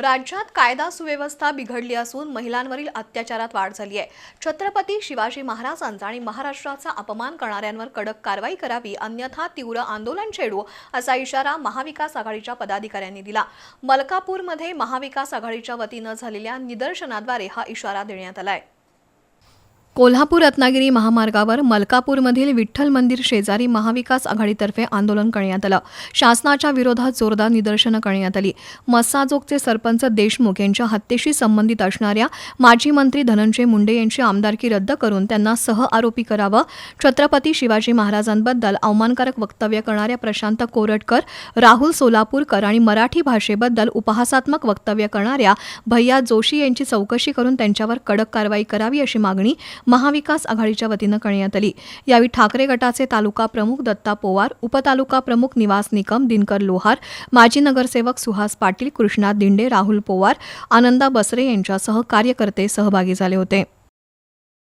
राज्यात कायदा सुव्यवस्था बिघडली असून महिलांवरील अत्याचारात वाढ झाली आहे. छत्रपती शिवाजी महाराजांचा आणि महाराष्ट्राचा अपमान करणाऱ्यांवर कडक कारवाई करावी अन्यथा तीव्र आंदोलन छेडू असा इशारा महाविकास आघाडीच्या पदाधिकाऱ्यांनी दिला. मलकापूरमध्ये महाविकास आघाडीच्या वतीनं झालेल्या निदर्शनाद्वारे हा इशारा देण्यात आला आहे कोल्हापूर रत्नागिरी महामार्गावर मलकापूरमधील विठ्ठल मंदिर शेजारी महाविकास आघाडीतर्फे आंदोलन करण्यात आलं. शासनाच्या विरोधात जोरदार निदर्शनं करण्यात आली. मस्साजोगचे सरपंच देशमुख यांच्या हत्येशी संबंधित असणाऱ्या माजी मंत्री धनंजय मुंडे यांची आमदारकी रद्द करून त्यांना सह आरोपी करावं छत्रपती शिवाजी महाराजांबद्दल अवमानकारक वक्तव्य करणाऱ्या प्रशांत कोरटकर राहुल सोलापूरकर आणि मराठी भाषेबद्दल उपहासात्मक वक्तव्य करणाऱ्या भैया जोशी यांची चौकशी करून त्यांच्यावर कडक कारवाई करावी अशी मागणी महाविकास आघाडीच्या वतीनं करण्यात आली. यावेळी ठाकरे गटाचे तालुका प्रमुख दत्ता पोवार उपतालुका प्रमुख निवास निकम दिनकर लोहार माजी नगरसेवक सुहास पाटील कृष्णा दिंडे राहुल पोवार आनंदा बसरे यांच्यासह कार्यकर्ते सहभागी झाले होते.